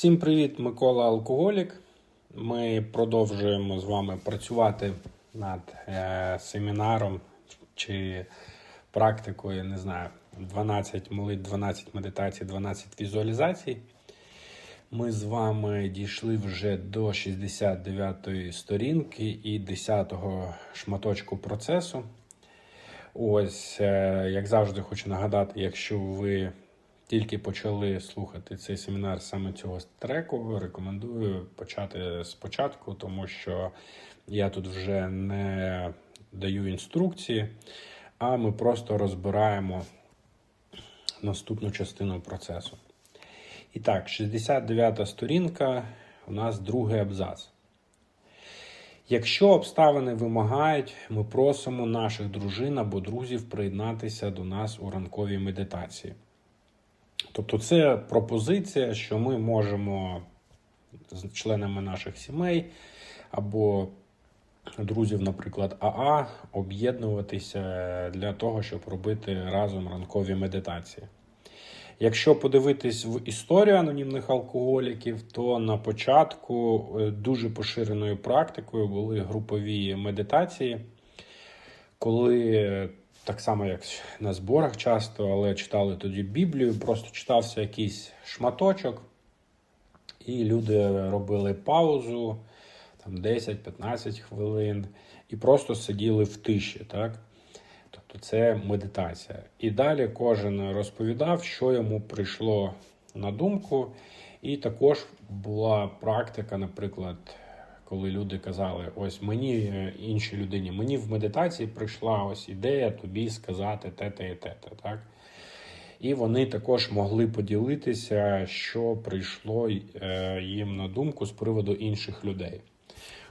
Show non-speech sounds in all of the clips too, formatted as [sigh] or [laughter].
Всім привіт, Микола Алкоголік. Ми продовжуємо з вами працювати над е, семінаром чи практикою, не знаю, 12 молитв, 12 медитацій, 12 візуалізацій. Ми з вами дійшли вже до 69-ї сторінки і 10-го шматочку процесу. Ось, е, як завжди, хочу нагадати, якщо ви тільки почали слухати цей семінар саме цього треку, рекомендую почати спочатку, тому що я тут вже не даю інструкції, а ми просто розбираємо наступну частину процесу. І так, 69 сторінка, у нас другий абзац. Якщо обставини вимагають, ми просимо наших дружин або друзів приєднатися до нас у ранковій медитації. Тобто, це пропозиція, що ми можемо з членами наших сімей або друзів, наприклад, АА, об'єднуватися для того, щоб робити разом ранкові медитації. Якщо подивитись в історію анонімних алкоголіків, то на початку е, дуже поширеною практикою були групові медитації, коли так само, як на зборах часто, але читали тоді Біблію, просто читався якийсь шматочок, і люди робили паузу там 10-15 хвилин і просто сиділи в тиші. так? Тобто це медитація. І далі кожен розповідав, що йому прийшло на думку. І також була практика, наприклад, коли люди казали: ось мені е, іншій людині, мені в медитації прийшла ось ідея тобі сказати те-те і те-те. так? І вони також могли поділитися, що прийшло е, їм на думку з приводу інших людей.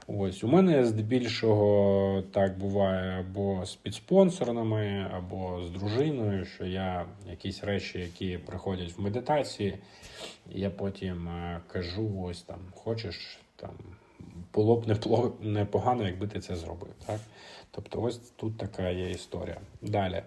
Ось у мене здебільшого так буває або з підспонсорами, або з дружиною, що я якісь речі, які приходять в медитації, я потім е, кажу: ось там, хочеш там. Було б непогано, якби ти це зробив. Так? Тобто, ось тут така є історія. Далі.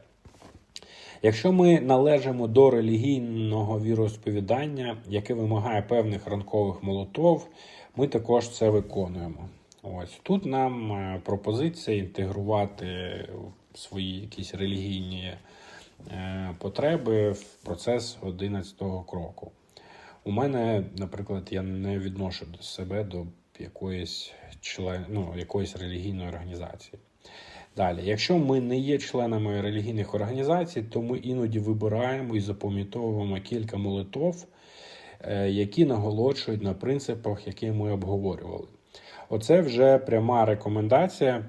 Якщо ми належимо до релігійного віросповідання, яке вимагає певних ранкових молотов, ми також це виконуємо. Ось тут нам е, пропозиція інтегрувати свої якісь релігійні е, потреби в процес 11-го кроку. У мене, наприклад, я не відношу себе до якоїсь член, ну, якоїсь релігійної організації. Далі, якщо ми не є членами релігійних організацій, то ми іноді вибираємо і запам'ятовуємо кілька молитов, е, які наголошують на принципах, які ми обговорювали. Оце вже пряма рекомендація.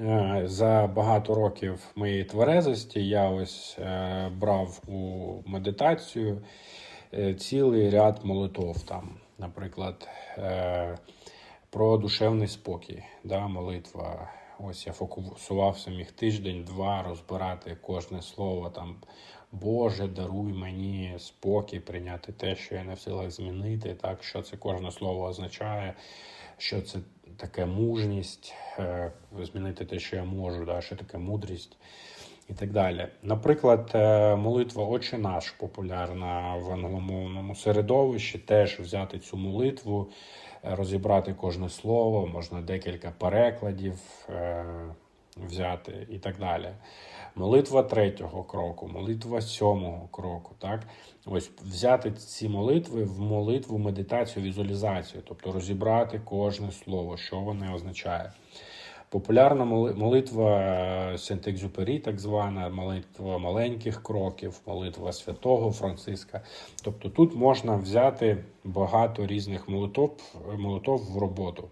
Е, за багато років моєї тверезості я ось е, брав у медитацію цілий ряд молитов там наприклад, е, про душевний спокій, да, молитва. Ось я фокусувався міг тиждень-два розбирати кожне слово там. Боже, даруй мені спокій, прийняти те, що я не в силах змінити, так, що це кожне слово означає, що це таке мужність, е, змінити те, що я можу, да, що таке мудрість і так далі. Наприклад, е, молитва Отче наш популярна в англомовному середовищі, теж взяти цю молитву, е, розібрати кожне слово, можна декілька перекладів е, взяти і так далі. Молитва третього кроку, молитва сьомого кроку. Так? Ось взяти ці молитви в молитву, медитацію, візуалізацію, тобто розібрати кожне слово, що воно означає. Популярна молитва е, Сент-Екзюпері, так звана, молитва маленьких кроків, молитва святого Франциска. Тобто тут можна взяти багато різних молитов, молитов в роботу.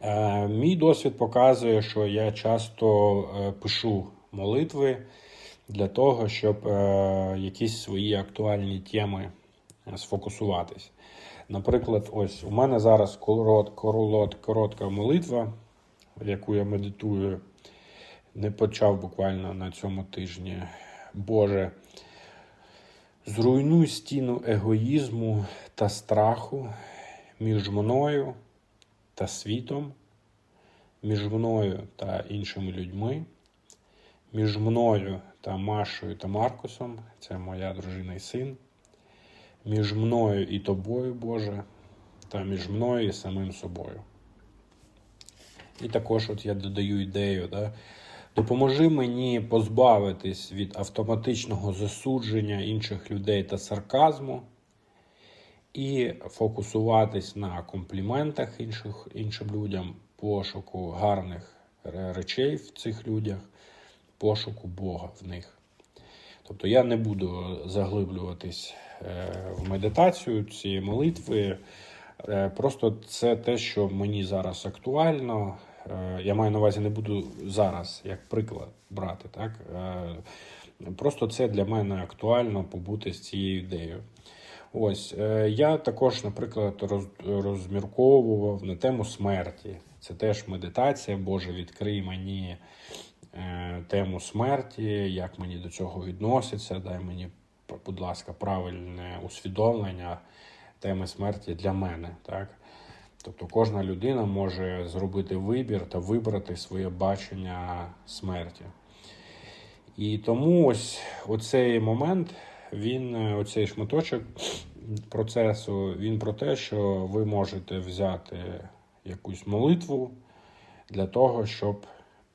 Е, мій досвід показує, що я часто е, пишу молитви для того, щоб якісь свої актуальні теми сфокусуватись. Наприклад, ось у мене зараз коротка молитва яку я медитую, не почав буквально на цьому тижні. Боже, зруйнуй стіну егоїзму та страху між мною та світом, між мною та іншими людьми, між мною та Машою та Маркусом, це моя дружина і син, між мною і тобою, Боже, та між мною і самим собою. І також от я додаю ідею, да? допоможи мені позбавитись від автоматичного засудження інших людей та сарказму і фокусуватись на компліментах інших, іншим людям, пошуку гарних речей в цих людях, пошуку Бога в них. Тобто я не буду заглиблюватись е, в медитацію цієї молитви. Е, Просто це те, що мені зараз актуально. Е, Я маю на увазі, не буду зараз як приклад брати. Так? Е, Просто це для мене актуально побути з цією ідеєю. Ось е, я також, наприклад, розмірковував на тему смерті. Це теж медитація. Боже, відкрий мені тему смерті, як мені до цього відноситься. Дай мені, будь ласка, правильне усвідомлення теми смерті для мене. Так? Тобто кожна людина може зробити вибір та вибрати своє бачення смерті. І тому ось оцей момент, він, оцей шматочок процесу, він про те, що ви можете взяти якусь молитву для того, щоб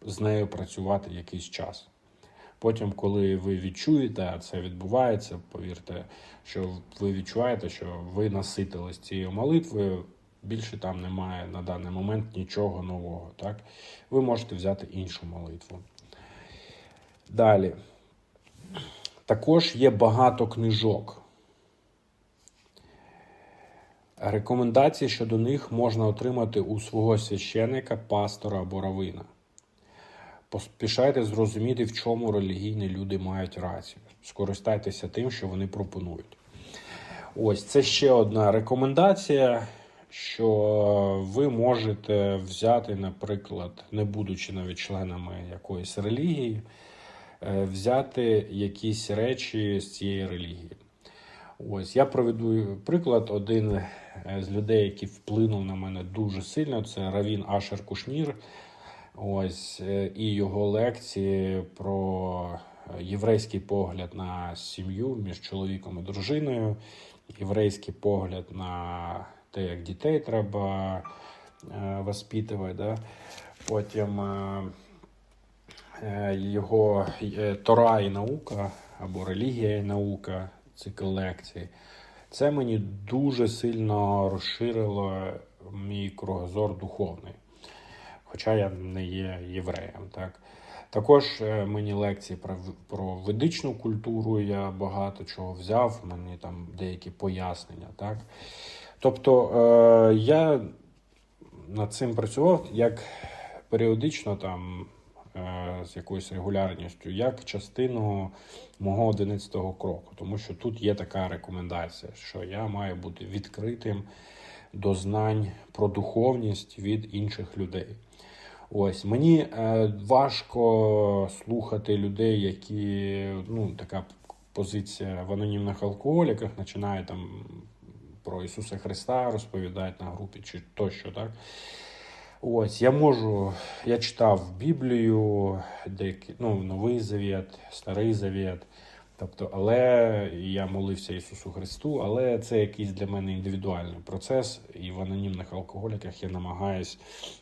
з нею працювати якийсь час. Потім, коли ви відчуєте, а це відбувається, повірте, що ви відчуваєте, що ви наситились цією молитвою, більше там немає на даний момент нічого нового. Так? Ви можете взяти іншу молитву. Далі. Також є багато книжок. Рекомендації щодо них можна отримати у свого священика, пастора або равина. Поспішайте зрозуміти, в чому релігійні люди мають рацію. Скористайтеся тим, що вони пропонують. Ось це ще одна рекомендація, що ви можете взяти, наприклад, не будучи навіть членами якоїсь релігії, е, взяти якісь речі з цієї релігії. Ось я проведу приклад. Один е, з людей, який вплинув на мене дуже сильно, це Равін Ашер Кушнір. Ось е, і його лекції про єврейський погляд на сім'ю між чоловіком і дружиною, єврейський погляд на те, як дітей треба е, воспитувати. Да? Потім е, е, його Тора і наука або релігія і наука, цикл лекцій. Це мені дуже сильно розширило мій кругозор духовний. Хоча я не є євреєм. Так? Також е, мені лекції про, про ведичну культуру я багато чого взяв, мені там деякі пояснення. Так? Тобто е, я над цим працював як періодично там е, з якоюсь регулярністю, як частину мого 11 кроку. Тому що тут є така рекомендація, що я маю бути відкритим до знань про духовність від інших людей. Ось мені е, важко слухати людей, які ну така позиція в анонімних алкоголіках починає там про Ісуса Христа розповідають на групі чи тощо, так. Ось я можу, я читав Біблію, деякі, ну, Новий Завіт, Старий Завіт. Тобто, але я молився Ісусу Христу, але це якийсь для мене індивідуальний процес, і в анонімних алкоголіках я намагаюсь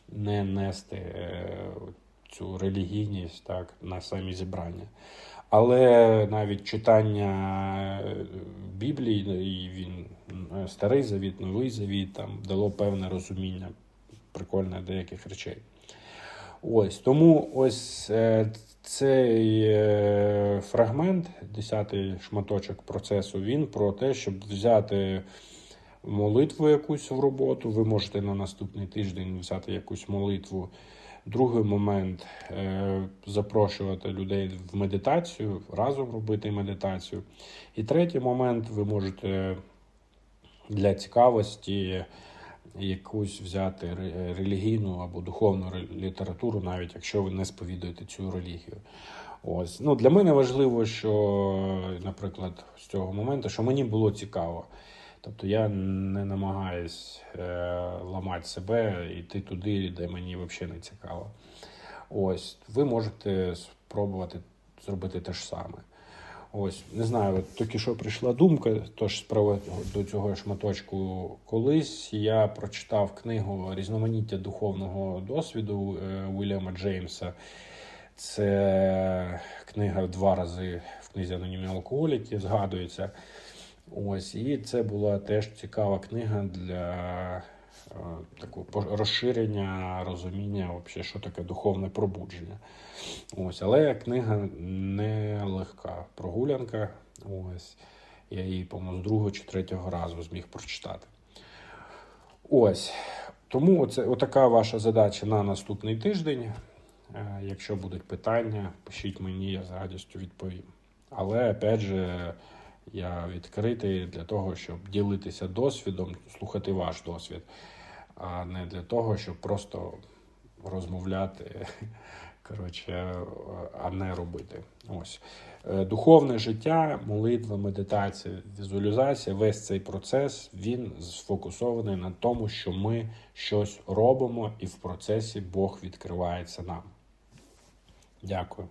не нести е, цю релігійність так, на самі зібрання. Але навіть читання е, Біблії, і він е, старий завіт, новий завіт, там дало певне розуміння прикольне деяких речей. Ось тому ось цей е, фрагмент, десятий шматочок процесу, він про те, щоб взяти молитву якусь в роботу. Ви можете на наступний тиждень взяти якусь молитву. Другий момент е, запрошувати людей в медитацію, разом робити медитацію. І третій момент ви можете для цікавості якусь взяти релігійну або духовну літературу, навіть якщо ви не сповідуєте цю релігію. Ось ну для мене важливо, що, наприклад, з цього моменту, що мені було цікаво. Тобто я не намагаюсь е, ламати себе йти туди, де мені взагалі не цікаво. Ось, ви можете спробувати зробити те ж саме. Ось, не знаю, от тільки що прийшла думка, тож справа до цього шматочку. Колись я прочитав книгу Різноманіття духовного досвіду е, Уільяма Джеймса. Це книга два рази в книзі Анонімні алкоголіки згадується. Ось, і це була теж цікава книга для такого розширення розуміння, вообще, що таке духовне пробудження. Ось, але книга не легка прогулянка. Ось, я її, по-моєму, з другого чи третього разу зміг прочитати. Ось. Тому оце, отака ваша задача на наступний тиждень. Е, Якщо будуть питання, пишіть мені, я з радістю відповім. Але опять же, я відкритий для того, щоб ділитися досвідом, слухати ваш досвід, а не для того, щоб просто розмовляти, [laughs] коротше, а не робити. Ось. Е, Духовне життя, молитва, медитація, візуалізація, весь цей процес він сфокусований на тому, що ми щось робимо, і в процесі Бог відкривається нам. Дякую.